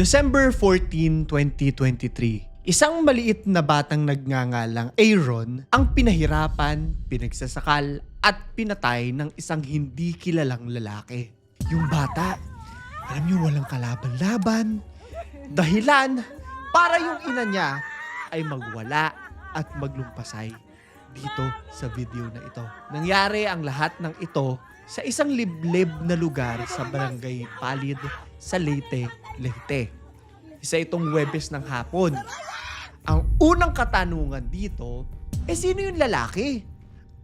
December 14, 2023. Isang maliit na batang nagngangalang Aaron ang pinahirapan, pinagsasakal at pinatay ng isang hindi kilalang lalaki. Yung bata, alam niyo walang kalaban-laban. Dahilan para yung ina niya ay magwala at maglumpasay dito sa video na ito. Nangyari ang lahat ng ito sa isang liblib na lugar sa barangay Palid sa Leyte, Leyte. Isa itong Webes ng hapon. Ang unang katanungan dito, eh sino yung lalaki?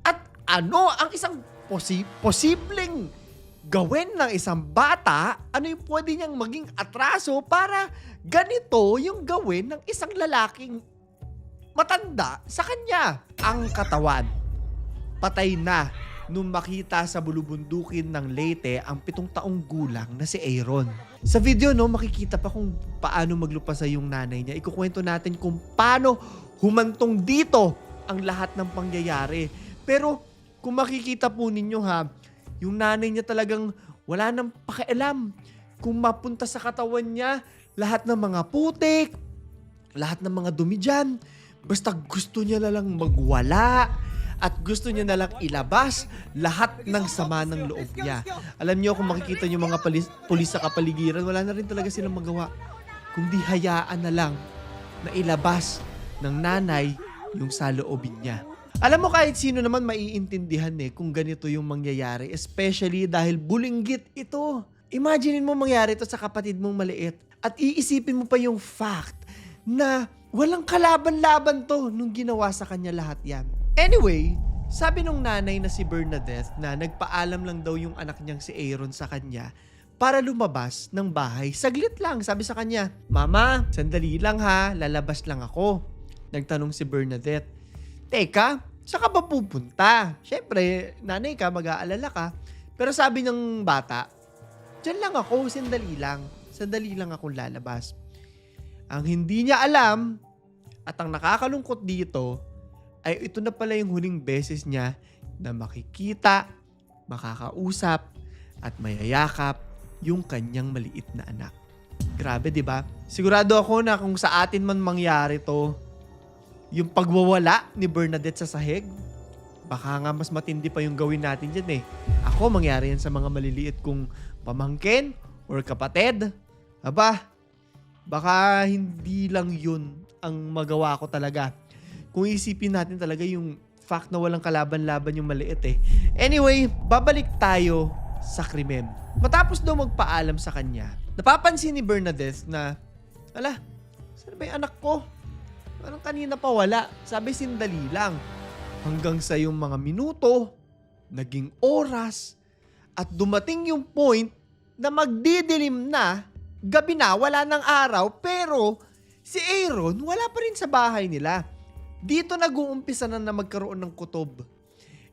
At ano ang isang posi- posibleng gawin ng isang bata? Ano yung pwede niyang maging atraso para ganito yung gawin ng isang lalaking matanda sa kanya. Ang katawan, patay na nung makita sa bulubundukin ng Leyte ang pitong taong gulang na si Aaron. Sa video, no, makikita pa kung paano maglupasay yung nanay niya. Ikukwento natin kung paano humantong dito ang lahat ng pangyayari. Pero kung makikita po ninyo ha, yung nanay niya talagang wala nang pakialam. Kung mapunta sa katawan niya, lahat ng mga putik, lahat ng mga dumi dyan, basta gusto niya lang magwala at gusto niya na lang ilabas lahat ng sama ng loob niya. Alam niyo kung makikita niyo mga palis, pulis sa kapaligiran, wala na rin talaga silang magawa. Kundi hayaan na lang na ilabas ng nanay yung saloobin niya. Alam mo kahit sino naman maiintindihan eh kung ganito yung mangyayari, especially dahil bulinggit ito. Imaginin mo mangyari ito sa kapatid mong maliit at iisipin mo pa yung fact na walang kalaban-laban to nung ginawa sa kanya lahat yan. Anyway, sabi nung nanay na si Bernadette na nagpaalam lang daw yung anak niyang si Aaron sa kanya para lumabas ng bahay. Saglit lang, sabi sa kanya, Mama, sandali lang ha, lalabas lang ako. Nagtanong si Bernadette, Teka, saan ka ba pupunta? Siyempre, nanay ka, mag-aalala ka. Pero sabi ng bata, Diyan lang ako, sandali lang. Sandali lang akong lalabas. Ang hindi niya alam at ang nakakalungkot dito ay ito na pala yung huling beses niya na makikita, makakausap at mayayakap yung kanyang maliit na anak. Grabe, 'di ba? Sigurado ako na kung sa atin man mangyari 'to, yung pagwawala ni Bernadette sa sahig, baka nga mas matindi pa yung gawin natin dyan eh. Ako, mangyari yan sa mga maliliit kong pamangkin or kapatid. Aba, baka hindi lang yun ang magawa ko talaga. Kung isipin natin talaga yung fact na walang kalaban-laban yung maliit eh. Anyway, babalik tayo sa krimen. Matapos daw magpaalam sa kanya, napapansin ni Bernadette na, ala, saan ba yung anak ko? Parang kanina pa wala. Sabi sindali lang. Hanggang sa yung mga minuto, naging oras, at dumating yung point na magdidilim na, gabi na, wala ng araw, pero si Aaron wala pa rin sa bahay nila. Dito nag-uumpisa na na magkaroon ng kutob.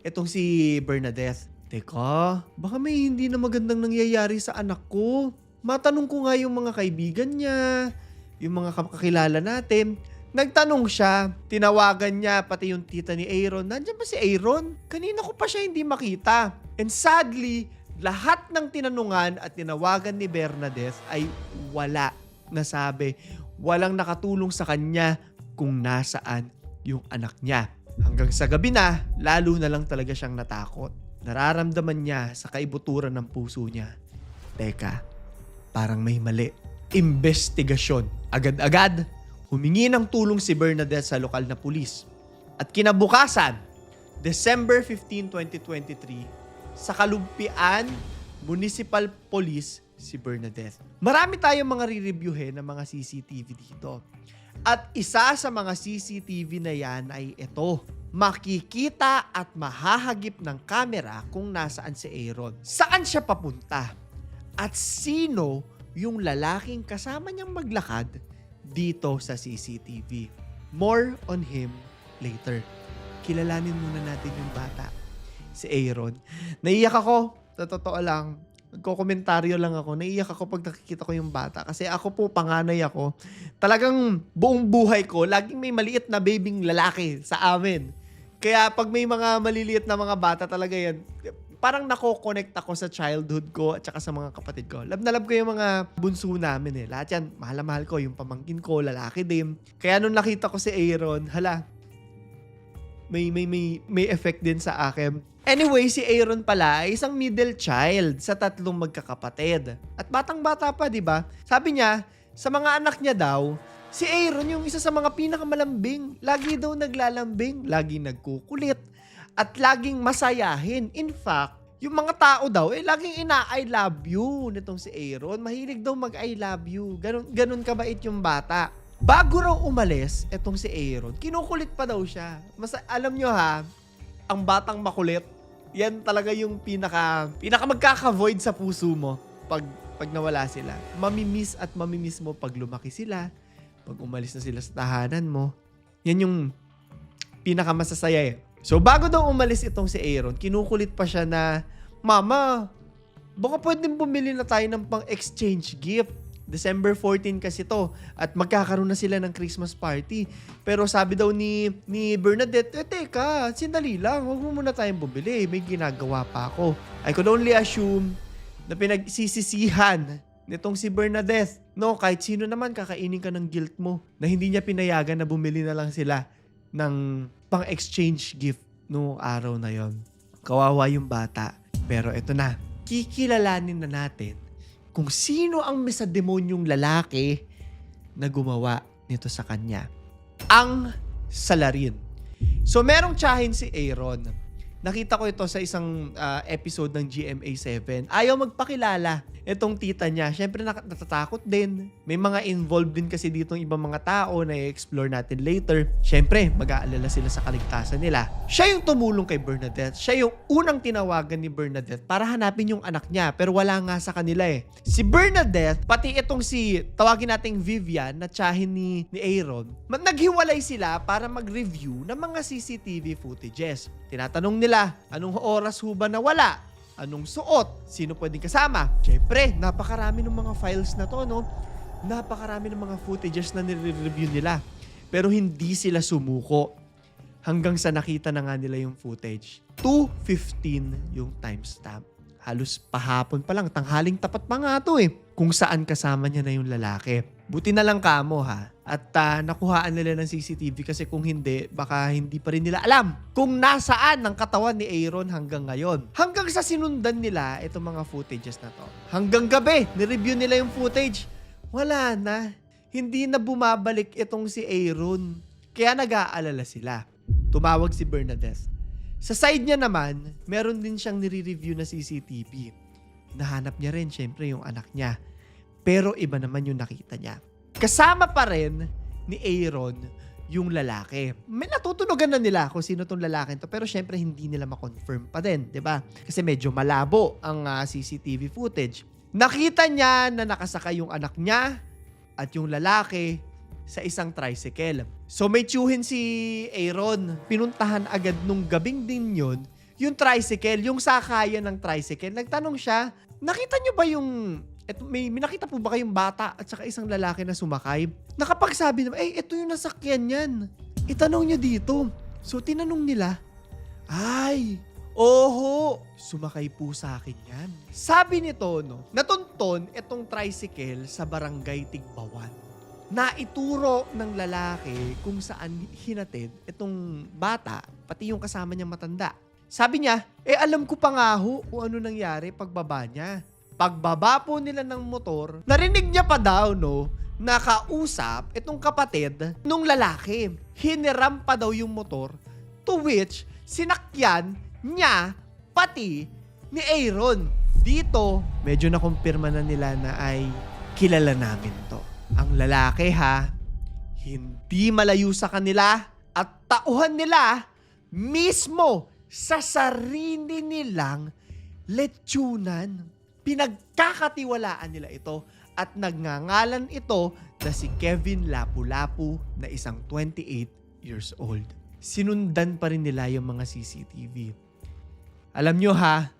Etong si Bernadette. Teka, baka may hindi na magandang nangyayari sa anak ko. Matanong ko nga yung mga kaibigan niya, yung mga kakilala natin. Nagtanong siya, tinawagan niya pati yung tita ni Aaron. Nandiyan ba si Aaron? Kanina ko pa siya hindi makita. And sadly, lahat ng tinanungan at tinawagan ni Bernadette ay wala nasabi. Walang nakatulong sa kanya kung nasaan yung anak niya. Hanggang sa gabi na, lalo na lang talaga siyang natakot. Nararamdaman niya sa kaibuturan ng puso niya. Teka, parang may mali. Investigasyon. Agad-agad, humingi ng tulong si Bernadette sa lokal na pulis. At kinabukasan, December 15, 2023, sa Kalumpian Municipal Police si Bernadette. Marami tayong mga re-reviewin ng mga CCTV dito. At isa sa mga CCTV na yan ay ito. Makikita at mahahagip ng kamera kung nasaan si Aaron. Saan siya papunta? At sino yung lalaking kasama niyang maglakad dito sa CCTV. More on him later. Kilalanin muna natin yung bata, si Aaron. Naiyak ako, totoo lang. Nagko-komentaryo lang ako. Naiyak ako pag nakikita ko yung bata. Kasi ako po, panganay ako. Talagang buong buhay ko, laging may maliit na babing lalaki sa amin. Kaya pag may mga maliliit na mga bata talaga yan, parang nako-connect ako sa childhood ko at saka sa mga kapatid ko. Love na love ko yung mga bunso namin eh. Lahat yan, mahal mahal ko. Yung pamangkin ko, lalaki din. Kaya nung nakita ko si Aaron, hala, may, may, may, may effect din sa akin. Anyway, si Aaron pala ay isang middle child sa tatlong magkakapatid. At batang-bata pa, di ba? Sabi niya, sa mga anak niya daw, si Aaron yung isa sa mga pinakamalambing. Lagi daw naglalambing, lagi nagkukulit, at laging masayahin. In fact, yung mga tao daw, eh, laging ina-I love you nitong si Aaron. Mahilig daw mag-I love you. Ganun, ganun kabait yung bata. Bago raw umalis, etong si Aaron, kinukulit pa daw siya. Mas, alam nyo ha, ang batang makulit, yan talaga yung pinaka, pinaka magkaka-void sa puso mo pag, pag nawala sila. Mamimiss at mamimiss mo pag lumaki sila, pag umalis na sila sa tahanan mo. Yan yung pinaka masasaya eh. So bago daw umalis itong si Aaron, kinukulit pa siya na, Mama, baka pwedeng bumili na tayo ng pang-exchange gift. December 14 kasi to at magkakaroon na sila ng Christmas party. Pero sabi daw ni ni Bernadette, eh teka, sandali lang, huwag mo muna tayong bumili. May ginagawa pa ako. I could only assume na pinagsisisihan nitong si Bernadette. No, kahit sino naman kakainin ka ng guilt mo na hindi niya pinayagan na bumili na lang sila ng pang-exchange gift no araw na yon. Kawawa yung bata. Pero eto na, kikilalanin na natin kung sino ang mesademonyong lalaki na gumawa nito sa kanya. Ang salarin. So merong tsahin si Aaron. Nakita ko ito sa isang ah, episode ng GMA7. Ayaw magpakilala itong tita niya. Siyempre natatakot din. May mga involved din kasi dito ibang mga tao na i-explore natin later. Siyempre, mag-aalala sila sa kaligtasan nila. Siya yung tumulong kay Bernadette. Siya yung unang tinawagan ni Bernadette para hanapin yung anak niya. Pero wala nga sa kanila eh. Si Bernadette, pati itong si, tawagin nating Vivian, na tsahin ni, ni Aaron, naghiwalay sila para mag-review ng mga CCTV footages. Tinatanong nila, anong oras ho ba nawala? Anong suot? Sino pwedeng kasama? Siyempre, napakarami ng mga files na to, no? Napakarami ng mga footages na nire-review nila. Pero hindi sila sumuko hanggang sa nakita na nga nila yung footage. 2.15 yung timestamp. Halos pahapon pa lang, tanghaling tapat pa nga to eh. Kung saan kasama niya na yung lalaki. Buti na lang kamo ha. At ah, nakuhaan nila ng CCTV kasi kung hindi, baka hindi pa rin nila alam kung nasaan ang katawan ni Aaron hanggang ngayon. Hanggang sa sinundan nila itong mga footages na to. Hanggang gabi, nireview nila yung footage. Wala na. Hindi na bumabalik itong si Aaron. Kaya nag-aalala sila. Tumawag si Bernadette. Sa side niya naman, meron din siyang nire-review na CCTV. Nahanap niya rin, syempre, yung anak niya. Pero iba naman yung nakita niya. Kasama pa rin ni Aaron yung lalaki. May natutunogan na nila kung sino tong lalaki to pero syempre hindi nila ma-confirm pa din, 'di ba? Kasi medyo malabo ang ah, CCTV footage. Nakita niya na nakasakay yung anak niya at yung lalaki sa isang tricycle. So may tiyuhin si Aaron. Pinuntahan agad nung gabing din yun, yung tricycle, yung sakayan ng tricycle. Nagtanong siya, nakita niyo ba yung eto, may, may nakita po ba kayong bata at saka isang lalaki na sumakay? Nakapagsabi naman, eh, ito yung nasakyan yan. Itanong niyo dito. So, tinanong nila, ay, oho, sumakay po sa akin yan. Sabi nito, no, natunton itong tricycle sa barangay Tigbawan. Naituro ng lalaki kung saan hinatid itong bata, pati yung kasama niyang matanda. Sabi niya, eh alam ko pa nga ho kung ano nangyari pagbaba niya. Pagbaba po nila ng motor, narinig niya pa daw, no, nakausap itong kapatid nung lalaki. Hiniram pa daw yung motor, to which sinakyan niya pati ni Aaron. Dito, medyo nakumpirma na nila na ay kilala namin to. Ang lalaki ha, hindi malayo sa kanila at tauhan nila mismo sa sarili nilang lechunan. Pinagkakatiwalaan nila ito at nagngangalan ito na si Kevin Lapu-Lapu na isang 28 years old. Sinundan pa rin nila yung mga CCTV. Alam nyo ha,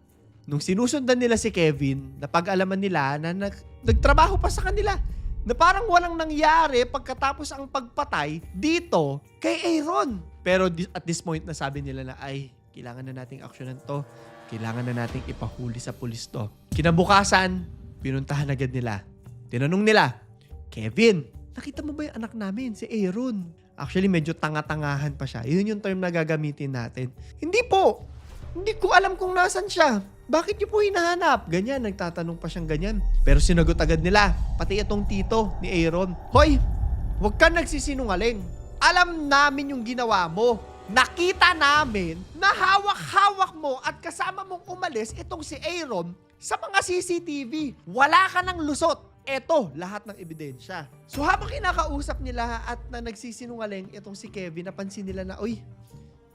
nung sinusundan nila si Kevin, napag-alaman nila na nag, nagtrabaho pa sa kanila. Na parang walang nangyari pagkatapos ang pagpatay dito kay Aaron. Pero at this point, nasabi nila na, ay, kailangan na nating aksyonan to. Kailangan na nating ipahuli sa pulis to. Kinabukasan, pinuntahan agad nila. Tinanong nila, Kevin, nakita mo ba yung anak namin, si Aaron? Actually, medyo tanga-tangahan pa siya. Yun yung term na gagamitin natin. Hindi po. Hindi ko alam kung nasan siya. Bakit niyo po hinahanap? Ganyan, nagtatanong pa siyang ganyan. Pero sinagot agad nila, pati itong tito ni Aaron. Hoy, huwag ka nagsisinungaling. Alam namin yung ginawa mo. Nakita namin na hawak-hawak mo at kasama mong umalis itong si Aaron sa mga CCTV. Wala ka ng lusot. Eto, lahat ng ebidensya. So habang kinakausap nila at na nagsisinungaling itong si Kevin, napansin nila na, Uy,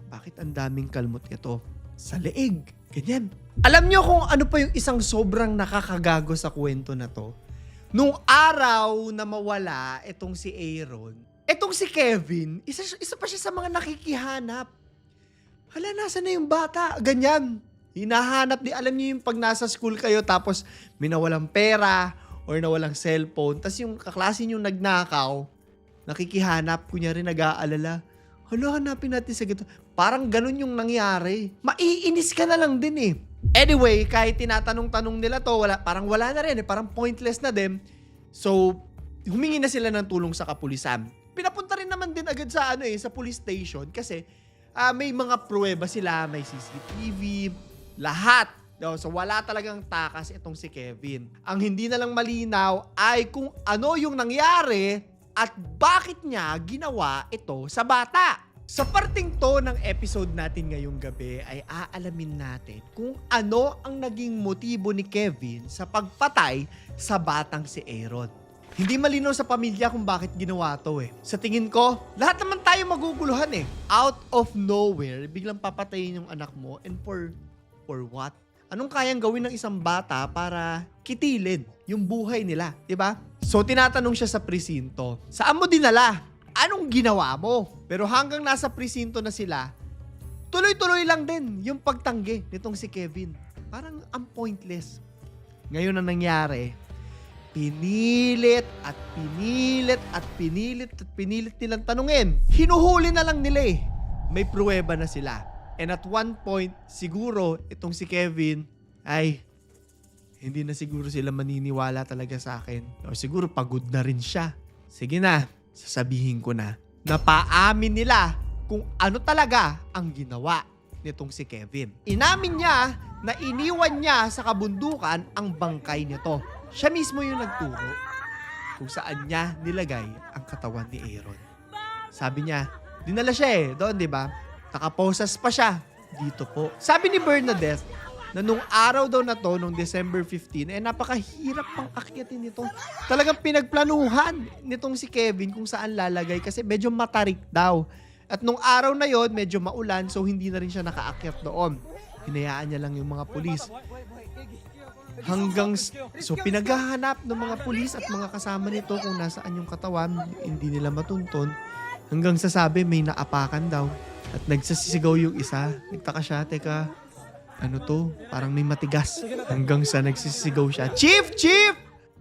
bakit ang daming kalmot ito? Sa leeg. Ganyan. Alam nyo kung ano pa yung isang sobrang nakakagago sa kwento na to? Nung araw na mawala itong si Aaron, itong si Kevin, isa, isa pa siya sa mga nakikihanap. Hala, nasa na yung bata? Ganyan. Hinahanap di, alam niyo yung pag nasa school kayo tapos may nawalang pera or nawalang cellphone, tapos yung kaklase yung nagnakaw, nakikihanap, kunyari nag-aalala, hala, hanapin natin sa ganito. Parang ganun yung nangyari. Maiinis ka na lang din eh. Anyway, kahit tinatanong-tanong nila to, wala, parang wala na rin eh. Parang pointless na din. So, humingi na sila ng tulong sa kapulisan. Pinapunta rin naman din agad sa ano eh, sa police station kasi ah, may mga pruweba sila, may CCTV, lahat. So wala talagang takas itong si Kevin. Ang hindi na lang malinaw ay kung ano yung nangyari at bakit niya ginawa ito sa bata. Sa parting to ng episode natin ngayong gabi ay aalamin natin kung ano ang naging motibo ni Kevin sa pagpatay sa batang si Aaron. Hindi malinaw sa pamilya kung bakit ginawa to eh. Sa tingin ko, lahat naman tayo maguguluhan eh. Out of nowhere, biglang papatayin yung anak mo and for, for what? Anong kayang gawin ng isang bata para kitilin yung buhay nila, di ba? So tinatanong siya sa presinto, saan mo dinala? Anong ginawa mo? Pero hanggang nasa presinto na sila, tuloy-tuloy lang din yung pagtanggi nitong si Kevin. Parang ang pointless. Ngayon ang nangyari, pinilit at pinilit at pinilit at pinilit nilang tanungin. Hinuhuli na lang nila eh. May pruweba na sila. And at one point, siguro itong si Kevin ay hindi na siguro sila maniniwala talaga sa akin. O siguro pagod na rin siya. Sige na, sasabihin ko na. Napaamin nila kung ano talaga ang ginawa nitong si Kevin. Inamin niya na iniwan niya sa kabundukan ang bangkay nito. Siya mismo yung nagturo kung saan niya nilagay ang katawan ni Aaron. Sabi niya, dinala siya eh, doon, di ba? Nakaposas pa siya. Dito po. Sabi ni Bernadette, na nung araw daw na to, nung December 15, eh napakahirap pang akyatin nito. Talagang pinagplanuhan nitong si Kevin kung saan lalagay kasi medyo matarik daw. At nung araw na yon medyo maulan so hindi na rin siya nakaakyat doon. Hinayaan niya lang yung mga pulis. Hanggang, so pinaghahanap ng mga pulis at mga kasama nito kung nasaan yung katawan, hindi nila matunton. Hanggang sa sabi may naapakan daw. At nagsasisigaw yung isa. Nagtaka siya, teka, ano to? Parang may matigas. Hanggang sa nagsisigaw siya, Chief! Chief!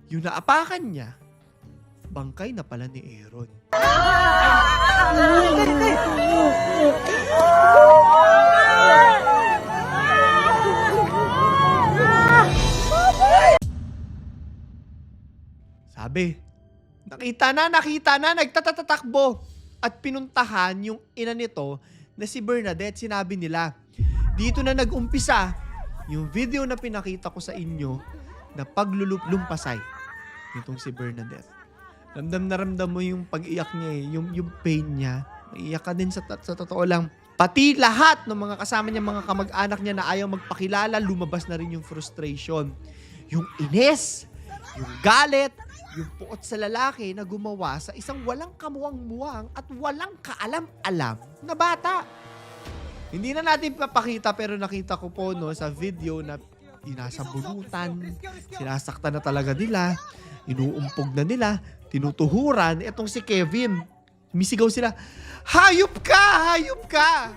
Yung naapakan niya, bangkay na pala ni Aaron. Sabi, nakita na, nakita na, nagtatatatakbo. At pinuntahan yung ina nito na si Bernadette, sinabi nila, dito na nag-umpisa yung video na pinakita ko sa inyo na paglulumpasay nitong si Bernadette. Ramdam na ramdam mo yung pag-iyak niya eh, yung, yung pain niya. Naiiyak ka din sa, sa totoo lang. Pati lahat ng mga kasama niya, mga kamag-anak niya na ayaw magpakilala, lumabas na rin yung frustration. Yung inis, yung galit, yung puot sa lalaki na gumawa sa isang walang kamuwang-muwang at walang kaalam-alam na bata. Hindi na natin papakita pero nakita ko po no sa video na inasabunutan, sinasaktan na talaga nila, inuumpog na nila, tinutuhuran itong si Kevin. Misigaw sila, Hayop ka! Hayop ka!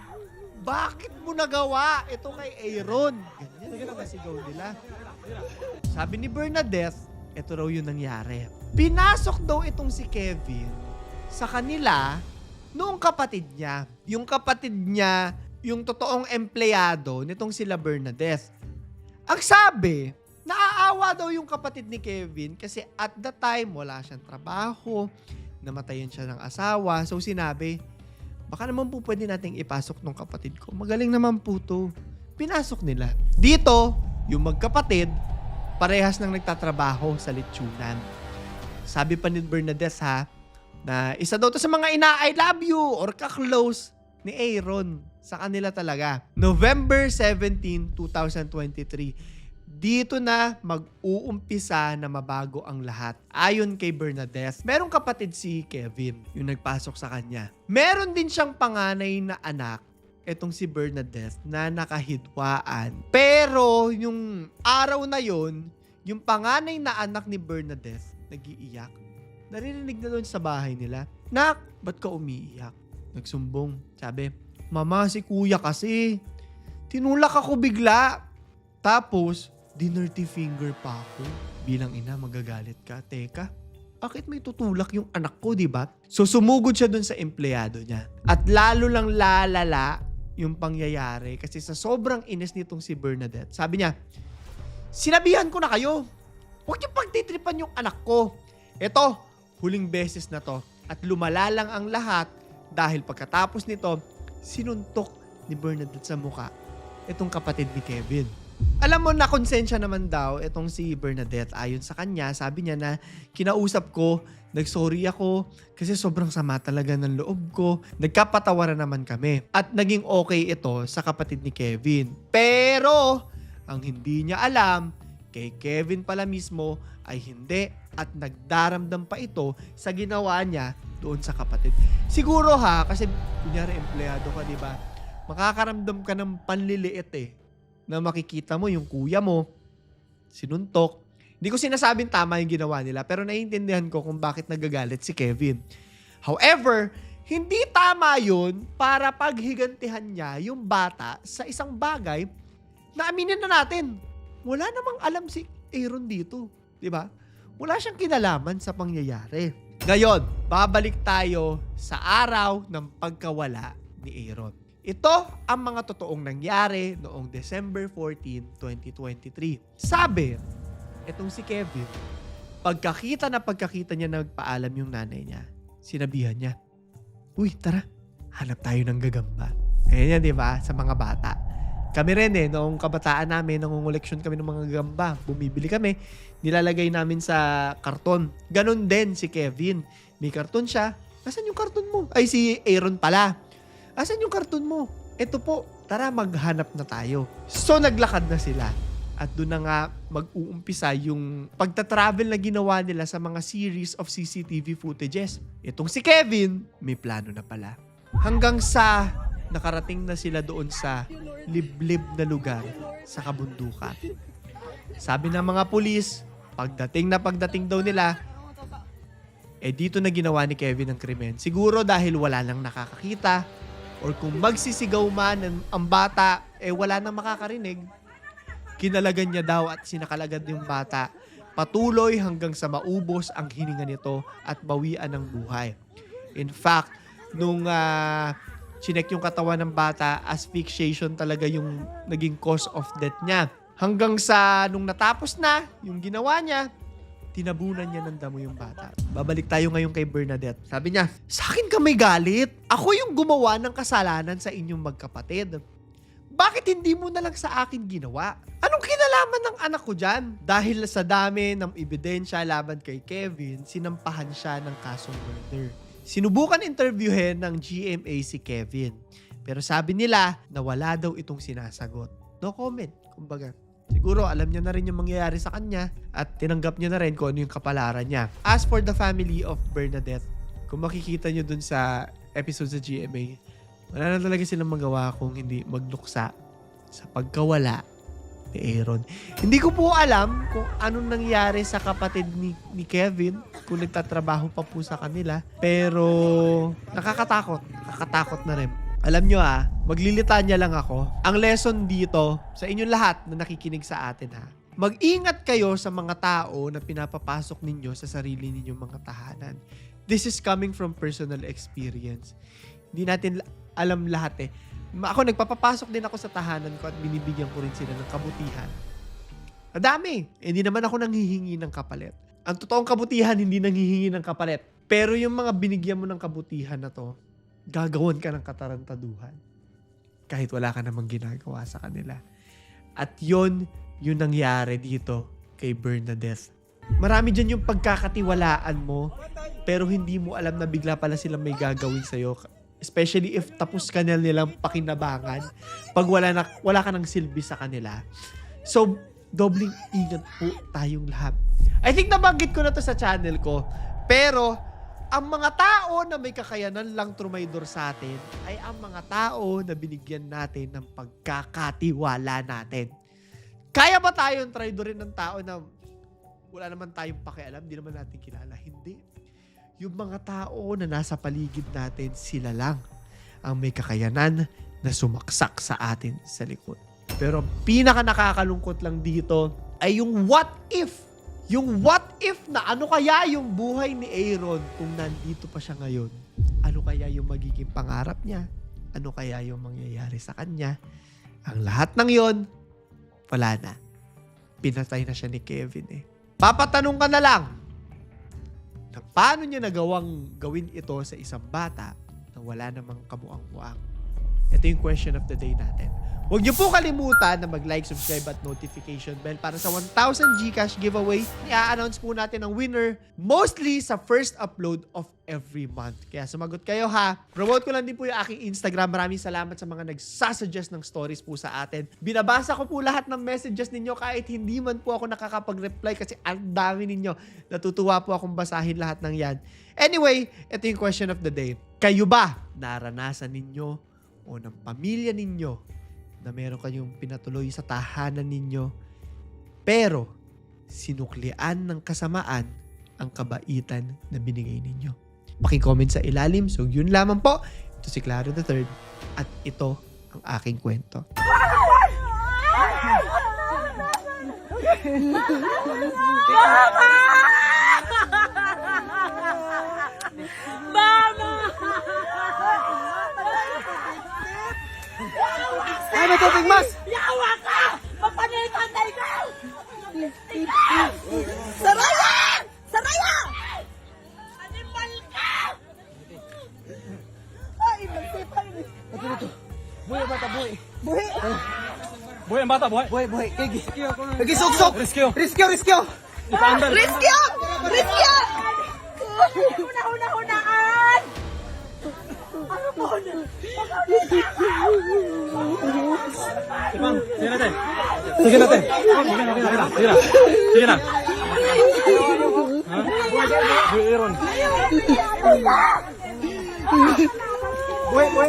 Bakit mo nagawa ito kay Aaron? Ganyan ang sigaw nila. Sabi ni Bernadette, ito raw yung nangyari. Pinasok daw itong si Kevin sa kanila noong kapatid niya. Yung kapatid niya yung totoong empleyado nitong sila Bernadette. Ang sabi, naaawa daw yung kapatid ni Kevin kasi at the time wala siyang trabaho, namatayan siya ng asawa. So sinabi, baka naman po pwede nating ipasok ng kapatid ko. Magaling naman po to. Pinasok nila. Dito, yung magkapatid, parehas nang nagtatrabaho sa litsunan. Sabi pa ni Bernadette ha, na isa daw to sa mga ina I love you or ka-close ni Aaron sa kanila talaga. November 17, 2023 dito na mag-uumpisa na mabago ang lahat. Ayon kay Bernadette, merong kapatid si Kevin yung nagpasok sa kanya. Meron din siyang panganay na anak, etong si Bernadette, na nakahidwaan. Pero yung araw na yon, yung panganay na anak ni Bernadette, nagiiyak. Naririnig na doon sa bahay nila, Nak, ba't ka umiiyak? Nagsumbong. Sabi, Mama, si kuya kasi. Tinulak ako bigla. Tapos, dinirty finger pa ako. Bilang ina, magagalit ka. Teka, bakit may tutulak yung anak ko, di ba? So, sumugod siya dun sa empleyado niya. At lalo lang lalala yung pangyayari kasi sa sobrang ines nitong si Bernadette, sabi niya, sinabihan ko na kayo, huwag niyo pagtitripan yung anak ko. Ito, huling beses na to. At lumala lang ang lahat dahil pagkatapos nito, sinuntok ni Bernadette sa muka itong kapatid ni Kevin. Alam mo na konsensya naman daw itong si Bernadette. Ayon sa kanya, sabi niya na kinausap ko, nagsorry ako kasi sobrang sama talaga ng loob ko. Nagkapatawaran naman kami. At naging okay ito sa kapatid ni Kevin. Pero, ang hindi niya alam, kay Kevin pala mismo ay hindi at nagdaramdam pa ito sa ginawa niya doon sa kapatid. Siguro ha, kasi kunyari empleyado ka, di ba? Makakaramdam ka ng panliliit eh na makikita mo yung kuya mo, sinuntok. Hindi ko sinasabing tama yung ginawa nila, pero naiintindihan ko kung bakit nagagalit si Kevin. However, hindi tama yun para paghigantihan niya yung bata sa isang bagay na aminin na natin. Wala namang alam si Aaron dito. Di ba? Wala siyang kinalaman sa pangyayari. Ngayon, babalik tayo sa araw ng pagkawala ni Aaron. Ito ang mga totoong nangyari noong December 14, 2023. Sabi, itong si Kevin, pagkakita na pagkakita niya nagpaalam yung nanay niya, sinabihan niya, Uy, tara, hanap tayo ng gagamba. Ayan yan, di ba? Sa mga bata. Kami rin eh, noong kabataan namin, nangungoleksyon kami ng mga gagamba. Bumibili kami, nilalagay namin sa karton. Ganon din si Kevin. May karton siya. Nasaan yung karton mo? Ay, si Aaron pala. Asan yung karton mo? Ito po, tara maghanap na tayo. So naglakad na sila. At doon na nga mag-uumpisa yung pagta-travel na ginawa nila sa mga series of CCTV footages. Itong si Kevin, may plano na pala. Hanggang sa nakarating na sila doon sa liblib na lugar sa kabundukan. Sabi ng mga pulis, pagdating na pagdating daw nila, eh dito na ginawa ni Kevin ang krimen. Siguro dahil wala nang nakakakita, or kung magsisigaw man ang, bata, eh wala nang makakarinig, kinalagan niya daw at sinakalagad yung bata patuloy hanggang sa maubos ang hininga nito at bawian ng buhay. In fact, nung uh, chinek yung katawan ng bata, asphyxiation talaga yung naging cause of death niya. Hanggang sa nung natapos na yung ginawa niya, tinabunan niya ng damo yung bata. Babalik tayo ngayon kay Bernadette. Sabi niya, sa akin ka may galit. Ako yung gumawa ng kasalanan sa inyong magkapatid. Bakit hindi mo na lang sa akin ginawa? Anong kinalaman ng anak ko dyan? Dahil sa dami ng ebidensya laban kay Kevin, sinampahan siya ng kasong murder. Sinubukan interviewin ng GMA si Kevin. Pero sabi nila na wala daw itong sinasagot. No comment, kumbaga. Siguro alam niya na rin yung mangyayari sa kanya at tinanggap niya na rin kung ano yung kapalaran niya. As for the family of Bernadette, kung makikita niyo dun sa episode sa GMA, wala na talaga silang magawa kung hindi magluksa sa pagkawala ni Aaron. Hindi ko po alam kung anong nangyari sa kapatid ni, ni Kevin kung nagtatrabaho pa po sa kanila. Pero nakakatakot. Nakakatakot na rin. Alam nyo ah, maglilitanya lang ako. Ang lesson dito sa inyong lahat na nakikinig sa atin ha. Mag-ingat kayo sa mga tao na pinapapasok ninyo sa sarili ninyong mga tahanan. This is coming from personal experience. Hindi natin alam lahat eh. Ako, nagpapapasok din ako sa tahanan ko at binibigyan ko rin sila ng kabutihan. Madami. Hindi naman ako nanghihingi ng kapalit. Ang totoong kabutihan, hindi nanghihingi ng kapalit. Pero yung mga binigyan mo ng kabutihan na to, gagawan ka ng katarantaduhan. Kahit wala ka namang ginagawa sa kanila. At yon yung nangyari dito kay Bernadette. Marami dyan yung pagkakatiwalaan mo, pero hindi mo alam na bigla pala sila may gagawin sa'yo. Especially if tapos ka na nilang pakinabangan pag wala, na, wala ka ng silbi sa kanila. So, dobling ingat po tayong lahat. I think nabanggit ko na to sa channel ko. Pero, ang mga tao na may kakayanan lang trumaydor sa atin ay ang mga tao na binigyan natin ng pagkakatiwala natin. Kaya ba tayong traidorin ng tao na wala naman tayong pakialam, di naman natin kilala? Hindi. Yung mga tao na nasa paligid natin, sila lang ang may kakayanan na sumaksak sa atin sa likod. Pero ang pinaka nakakalungkot lang dito ay yung what if. Yung what if na ano kaya yung buhay ni Aaron kung nandito pa siya ngayon? Ano kaya yung magiging pangarap niya? Ano kaya yung mangyayari sa kanya? Ang lahat ng yon, wala na. Pinatay na siya ni Kevin eh. Papatanong ka na lang na paano niya nagawang gawin ito sa isang bata na wala namang kamuang-muang. Ito yung question of the day natin. Huwag niyo po kalimutan na mag-like, subscribe at notification bell para sa 1,000 Gcash giveaway. I-announce po natin ang winner mostly sa first upload of every month. Kaya sumagot kayo ha. Promote ko lang din po yung aking Instagram. Maraming salamat sa mga nagsasuggest ng stories po sa atin. Binabasa ko po lahat ng messages ninyo kahit hindi man po ako nakakapag-reply kasi ang dami ninyo. Natutuwa po akong basahin lahat ng yan. Anyway, ito yung question of the day. Kayo ba naranasan ninyo o ng pamilya ninyo na meron kayong pinatuloy sa tahanan ninyo pero sinuklian ng kasamaan ang kabaitan na binigay ninyo. Paki-comment sa ilalim. So, yun lamang po. Ito si Claro the Third at ito ang aking kwento. Ano to, Tingmas? Yawa ka! Mapanitantay ka! Saraya! Saraya! Animal ka! Ay, magsipay ni. Buhay bata, buhay. Buhi! Buhay ang bata, buhay. Boy, boy, kagi. Kagi sok-sok. Rescue. Riskyo, riskyo. Ipaandar. Riskyo! Riskyo! Huna-huna-hunaan! Ano po na? Ipang, sige. Sige natin. Sige na, sige na, sige na. Sige na. Sige na. Ha? Buhay Aaron. Boy, boy.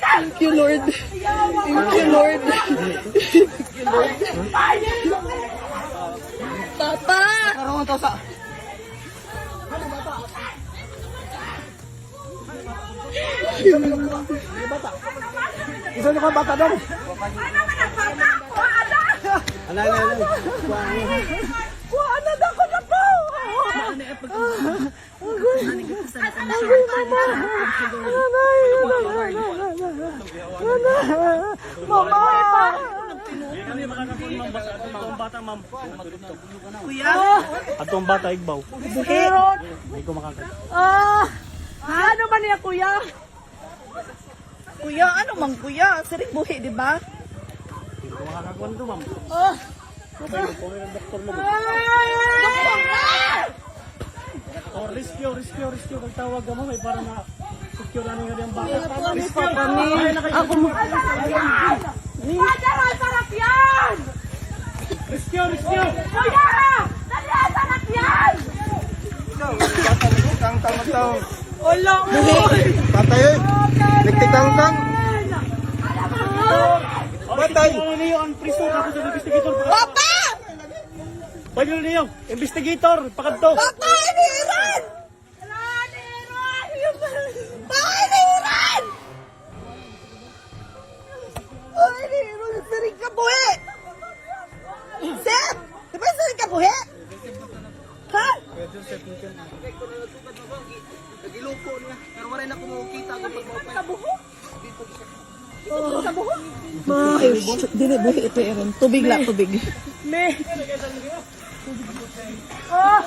Thank you, Lord. Thank you, Lord. Papa! Karoon to sa... Isa na ka bata daw. Ala, ala, ala. Kuha na ko na po! Kami makakakuha ng bata. Atong bata, ma'am. Kuya? Atong bata, igbaw. Aaron! May ko makakakuha. Ah! Ano man niya, kuya? Kuya, ano mang kuya? Siring buhi, di ba? May ko makakakuha nito, ma'am. Ah! Doktor mo. Doktor na! Rescue, rescue, rescue. Pagtawag ka mo, may para na secure na nga yung bata. Rescue. Ako mo. Kuya, ang sarap yan! Rescue, rescue. Kuya! Dali, ang sarap yan! Tang. Wala mo! Patay eh. Liktik tang, tang. Patay. Niyo ang priso ako sa investigator. Papa! Pwede niyo, investigator, pakadto. Papa, iniran! Nagilupo niya. Pero wala na kumukita. Kabuho? Kabuho? Ma, eh, shit, dili buhi ito, Aaron. Tubig lang, tubig. Me. Ah!